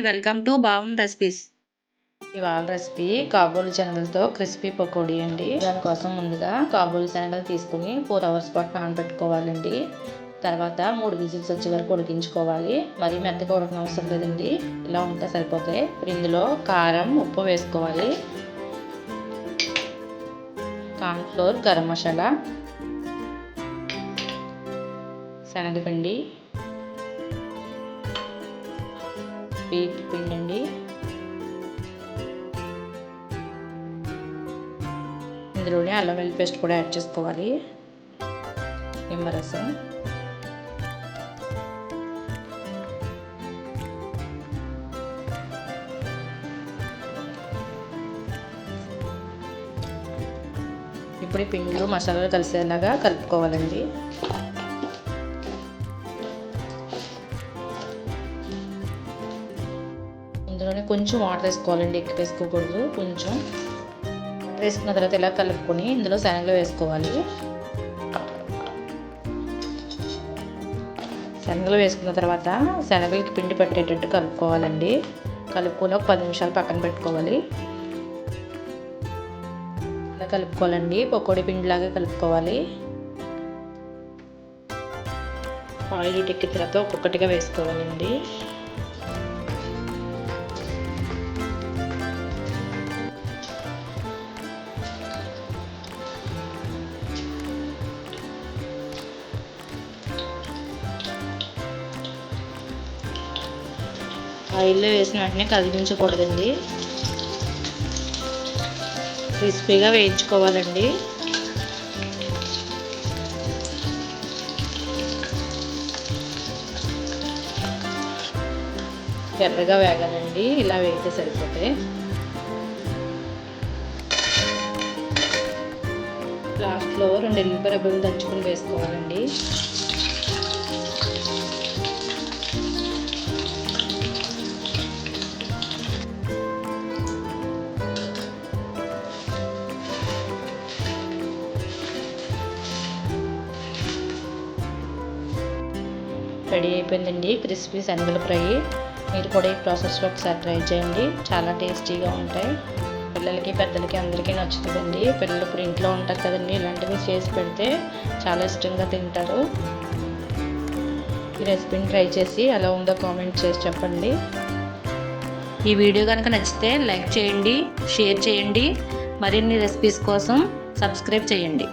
Welcome to బావం recipes. ఇవాళ recipe కాబూలి శనగలతో క్రిస్పీ పకోడీ అండి. దానికోసం ముందుగా కాబూలి శనగలు తీసుకుని ఫోర్ అవర్స్ పాటు నానబెట్టుకోవాలండి. తర్వాత మూడు విజిల్స్ వచ్చే వరకు ఉడికించుకోవాలి. మరీ మెత్తగా ఉడకన అవసరం లేదండి. ఇలా ఉంటే సరిపోతాయి ఇందులో కారం ఉప్పు వేసుకోవాలి. కార్న్ఫ్లోర్ గరం మసాలా శనగపిండి బీట్ పిండి అండి ఇందులోనే అల్లం వెల్లి పేస్ట్ కూడా యాడ్ చేసుకోవాలి. నిమ్మరసం. ఇప్పుడు ఈ పిండిలో మసాలాలు కలిసేలాగా కలుపుకోవాలండి. ఇందులోనే కొంచెం వాటర్ వేసుకోవాలండి ఎక్కువ వేసుకోకూడదు కొంచెం. వేసుకున్న తర్వాత ఇలా కలుపుకొని ఇందులో శనగలు వేసుకోవాలి. శనగలు వేసుకున్న తర్వాత శనగలకి పిండి పట్టేటట్టు కలుపుకోవాలండి. కలుపుకొని ఒక పది నిమిషాలు పక్కన పెట్టుకోవాలి. ఇలా కలుపుకోవాలండి పకోడీ పిండిలాగా కలుపుకోవాలి. ఆయిల్ ఎక్కిన తర్వాత ఒక్కొక్కటిగా వేసుకోవాలండి. ఆయిల్లో వేసిన వెంటనే కదిలించకూడదండి. క్రిస్పీగా వేయించుకోవాలండి. ఎర్రగా వేగాలండి ఇలా వేగితే సరిపోతాయి లాస్ట్లో రెండు ఎల్లిపాయ రబ్బలు దంచుకొని వేసుకోవాలండి. రెడీ అయిపోయిందండి. క్రిస్పీ శనగల ఫ్రై. మీరు కూడా ఈ ప్రాసెస్లో ఒకసారి ట్రై చేయండి. చాలా టేస్టీగా ఉంటాయి. పిల్లలకి పెద్దలకి అందరికీ నచ్చుతుందండి. పిల్లలు ఇప్పుడు ఇంట్లో ఉంటారు కదండి. ఇలాంటివి చేసి పెడితే చాలా ఇష్టంగా తింటారు. ఈ రెసిపీని ట్రై చేసి ఎలా ఉందో కామెంట్ చేసి చెప్పండి. ఈ వీడియో కనుక నచ్చితే లైక్ చేయండి షేర్ చేయండి. మరిన్ని రెసిపీస్ కోసం సబ్స్క్రైబ్ చేయండి.